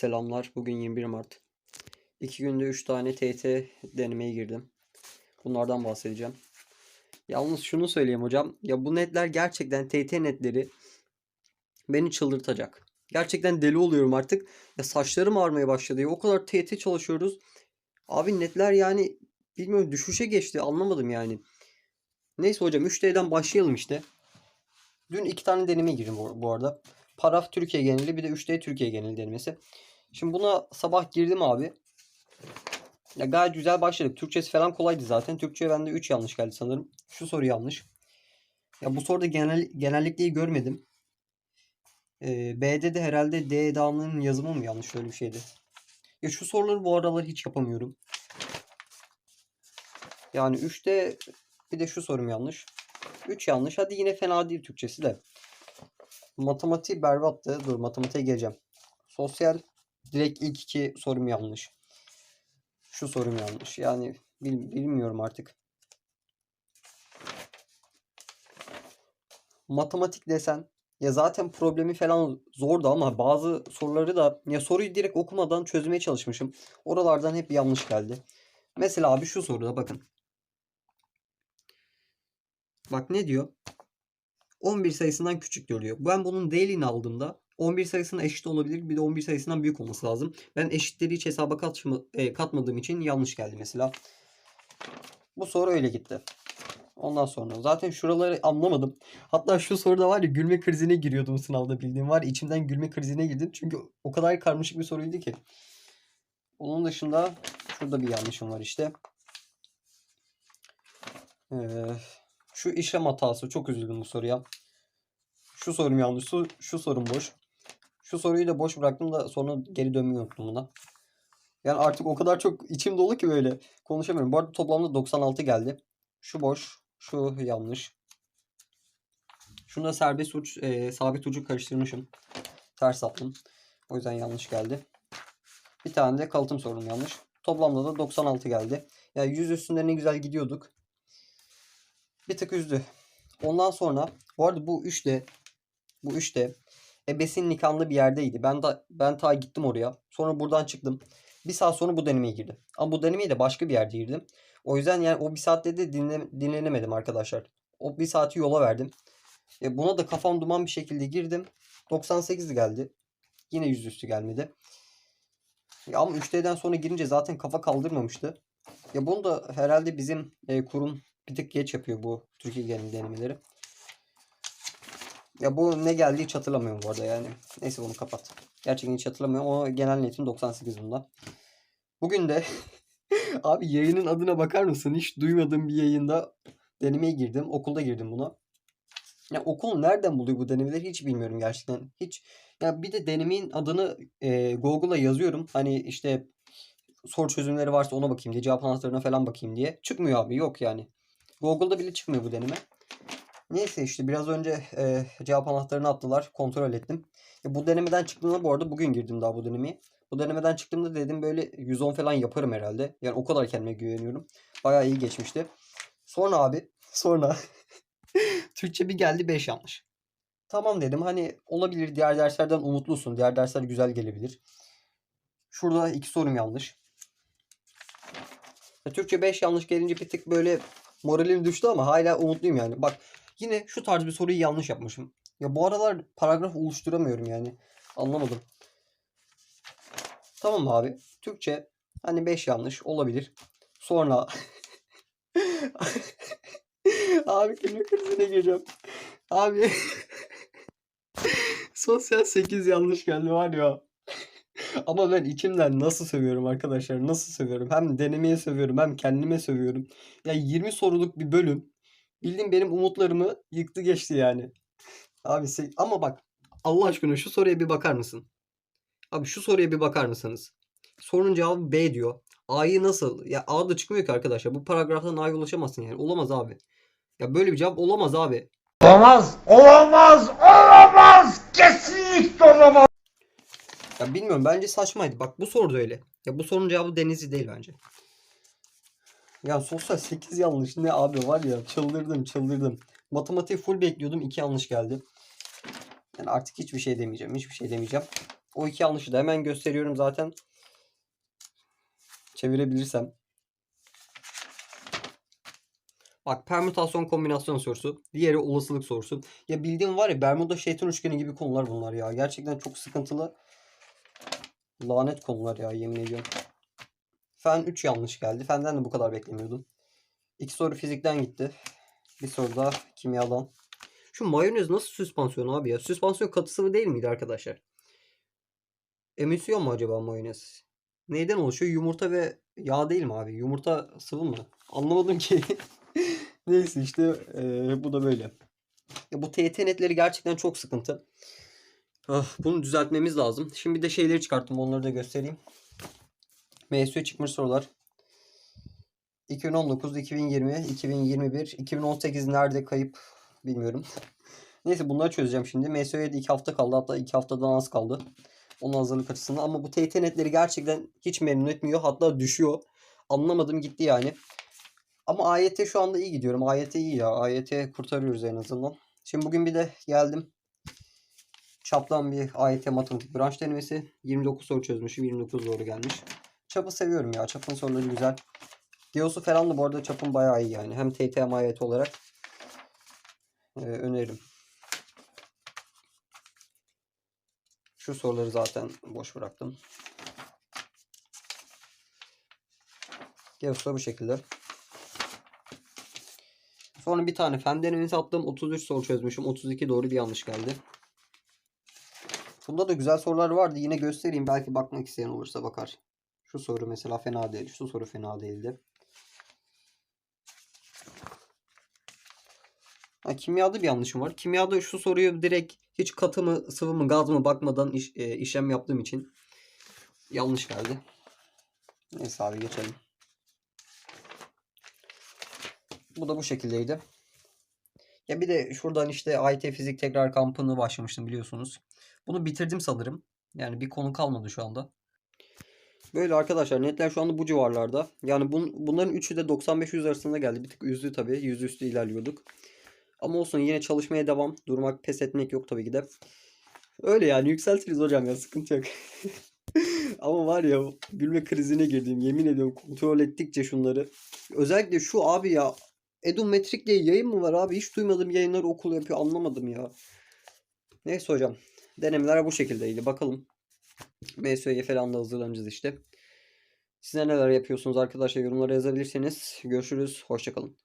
Selamlar. Bugün 21 Mart. 2 günde 3 tane TYT denemeye girdim. Bunlardan bahsedeceğim. Yalnız şunu söyleyeyim hocam. Ya bu netler gerçekten TYT netleri beni çıldırtacak. Gerçekten deli oluyorum artık. Ya saçlarım ağrımaya başladı. Ya o kadar TYT çalışıyoruz. Abi netler yani bilmiyorum düşüşe geçti. Anlamadım yani. Neyse hocam 3D'den başlayalım işte. Dün iki tane deneme girdim bu arada. Paraf Türkiye geneli bir de 3D Türkiye geneli denemesi. Şimdi buna sabah girdim abi. Ya gayet güzel başladık. Türkçesi falan kolaydı zaten. Türkçe bende 3 yanlış geldi sanırım. Şu soru yanlış. Ya bu soruda genel, genellikleyi görmedim. Ee, B'de de herhalde D dağının yazımı mı yanlış öyle bir şeydi. Ya şu soruları bu aralar hiç yapamıyorum. Yani 3'te bir de şu sorum yanlış. 3 yanlış. Hadi yine fena değil Türkçesi de. Matematiği berbattı. Dur matematiğe geleceğim. Sosyal direkt ilk iki sorum yanlış. Şu sorum yanlış. Yani bil- bilmiyorum artık. Matematik desen ya zaten problemi falan zordu ama bazı soruları da ya soruyu direkt okumadan çözmeye çalışmışım. Oralardan hep yanlış geldi. Mesela abi şu soruda bakın. Bak ne diyor? 11 sayısından küçük diyor. Ben bunun değilini aldığımda 11 sayısına eşit olabilir. Bir de 11 sayısından büyük olması lazım. Ben eşitleri hiç hesaba katma, e, katmadığım için yanlış geldi mesela. Bu soru öyle gitti. Ondan sonra zaten şuraları anlamadım. Hatta şu soruda var ya gülme krizine giriyordum sınavda bildiğim var. içimden gülme krizine girdim. Çünkü o kadar karmaşık bir soruydu ki. Onun dışında şurada bir yanlışım var işte. Ee, şu işlem hatası. Çok üzüldüm bu soruya. Şu sorum yanlış. Şu, şu sorum boş. Şu soruyu da boş bıraktım da sonra geri dönmeyi unuttum buna. Yani artık o kadar çok içim dolu ki böyle konuşamıyorum. Bu arada toplamda 96 geldi. Şu boş. Şu yanlış. Şunda serbest uç, e, sabit ucu karıştırmışım. Ters attım. O yüzden yanlış geldi. Bir tane de kalıtım sorun yanlış. Toplamda da 96 geldi. Ya yani 100 üstünde ne güzel gidiyorduk. Bir tık üzdü. Ondan sonra bu arada bu 3'te bu 3'te ebesin nikahlı bir yerdeydi. Ben de ben ta gittim oraya. Sonra buradan çıktım. Bir saat sonra bu denemeye girdim. Ama bu denemeye de başka bir yerde girdim. O yüzden yani o bir saatte de dinle, dinlenemedim arkadaşlar. O bir saati yola verdim. E buna da kafam duman bir şekilde girdim. 98 geldi. Yine yüzüstü gelmedi. Ya ama 3D'den sonra girince zaten kafa kaldırmamıştı. Ya bunu da herhalde bizim e, kurum bir tık geç yapıyor bu Türkiye genel denemeleri. Ya bu ne geldi hiç hatırlamıyorum bu arada yani. Neyse bunu kapat. Gerçekten hiç hatırlamıyorum. O genel netim 98 bunda. Bugün de abi yayının adına bakar mısın? Hiç duymadığım bir yayında denemeye girdim. Okulda girdim buna. Ya okul nereden buluyor bu denemeleri hiç bilmiyorum gerçekten. Hiç ya bir de denemenin adını e, Google'a yazıyorum. Hani işte soru çözümleri varsa ona bakayım diye, cevap anahtarına falan bakayım diye. Çıkmıyor abi yok yani. Google'da bile çıkmıyor bu deneme. Neyse işte biraz önce e, cevap anahtarını attılar. Kontrol ettim. E, bu denemeden çıktığımda bu arada bugün girdim daha bu denemeye. Bu denemeden çıktığımda dedim böyle 110 falan yaparım herhalde. Yani o kadar kendime güveniyorum. Bayağı iyi geçmişti. Sonra abi sonra Türkçe bir geldi 5 yanlış. Tamam dedim hani olabilir diğer derslerden umutlusun. Diğer dersler güzel gelebilir. Şurada iki sorum yanlış. Ya, Türkçe 5 yanlış gelince bir tık böyle moralim düştü ama hala umutluyum yani. Bak yine şu tarz bir soruyu yanlış yapmışım. Ya bu aralar paragraf oluşturamıyorum yani. Anlamadım. Tamam abi. Türkçe hani 5 yanlış olabilir. Sonra abi gülme krizine gireceğim. Abi sosyal 8 yanlış geldi var ya. Ama ben içimden nasıl seviyorum arkadaşlar nasıl seviyorum. Hem denemeye seviyorum hem kendime seviyorum. Ya 20 soruluk bir bölüm. Bildiğin benim umutlarımı yıktı geçti yani. Abi ama bak Allah aşkına şu soruya bir bakar mısın? Abi şu soruya bir bakar mısınız? Sorunun cevabı B diyor. A'yı nasıl? Ya A da çıkmıyor ki arkadaşlar. Bu paragraftan A'ya ulaşamazsın yani. Olamaz abi. Ya böyle bir cevap olamaz abi. Olamaz, olamaz, olamaz, kesinlikle olamaz. Ya bilmiyorum bence saçmaydı. Bak bu soru da öyle. Ya bu sorunun cevabı Denizli değil bence. Ya sosyal 8 yanlış ne abi var ya çıldırdım çıldırdım. Matematiği full bekliyordum 2 yanlış geldi. Yani artık hiçbir şey demeyeceğim. Hiçbir şey demeyeceğim. O iki yanlışı da hemen gösteriyorum zaten. Çevirebilirsem. Bak permütasyon kombinasyon sorusu. Diğeri olasılık sorusu. Ya bildiğim var ya Bermuda şeytan üçgeni gibi konular bunlar ya. Gerçekten çok sıkıntılı. Lanet konular ya yemin ediyorum. Fen 3 yanlış geldi. Fenden de bu kadar beklemiyordum. İki soru fizikten gitti. Bir soru da kimyadan. Şu mayonez nasıl süspansiyon abi ya? Süspansiyon katı sıvı değil miydi arkadaşlar? Emisyon mu acaba mayonez? Neyden oluşuyor? Yumurta ve yağ değil mi abi? Yumurta sıvı mı? Anlamadım ki. Neyse işte eee, bu da böyle. Ya bu TYT netleri gerçekten çok sıkıntı. Ah, bunu düzeltmemiz lazım. Şimdi bir de şeyleri çıkarttım. Onları da göstereyim. MSU çıkmış sorular. 2019, 2020, 2021, 2018 nerede kayıp bilmiyorum. Neyse bunları çözeceğim şimdi. MSU'ya da 2 hafta kaldı. Hatta 2 haftadan az kaldı. Onun hazırlık açısından. Ama bu TYT netleri gerçekten hiç memnun etmiyor. Hatta düşüyor. Anlamadım gitti yani. Ama AYT şu anda iyi gidiyorum. AYT iyi ya. AYT kurtarıyoruz en azından. Şimdi bugün bir de geldim. Çaptan bir AYT matematik branş denemesi. 29 soru çözmüşüm. 29 doğru gelmiş. Çapı seviyorum ya. Çapın soruları güzel. Geosu falan da bu arada çapın bayağı iyi yani. Hem TYT hem AYT olarak ee, öneririm. Şu soruları zaten boş bıraktım. Geosu da bu şekilde. Sonra bir tane fen denemesi attım. 33 soru çözmüşüm. 32 doğru bir yanlış geldi. Bunda da güzel sorular vardı. Yine göstereyim. Belki bakmak isteyen olursa bakar. Şu soru mesela fena değil. Şu soru fena değildi. Ha, kimyada bir yanlışım var. Kimyada şu soruyu direkt hiç katı mı sıvı mı gaz mı bakmadan iş- e, işlem yaptığım için yanlış geldi. Neyse abi geçelim. Bu da bu şekildeydi. Ya bir de şuradan işte AYT fizik tekrar kampını başlamıştım biliyorsunuz. Bunu bitirdim sanırım. Yani bir konu kalmadı şu anda. Böyle arkadaşlar netler şu anda bu civarlarda. Yani bun, bunların üçü de 95-100 arasında geldi. Bir tık üzdü tabii. Yüzüstü ilerliyorduk. Ama olsun yine çalışmaya devam. Durmak, pes etmek yok tabii ki de. Öyle yani yükseltiriz hocam ya sıkıntı yok. Ama var ya gülme krizine girdim. Yemin ediyorum kontrol ettikçe şunları. Özellikle şu abi ya Edumetrik diye yayın mı var abi? Hiç duymadım yayınları okul yapıyor anlamadım ya. Neyse hocam. Denemeler bu şekildeydi. Bakalım. MSÖ'ye falan da hazırlanacağız işte. Size neler yapıyorsunuz arkadaşlar yorumlara yazabilirsiniz. Görüşürüz. Hoşçakalın.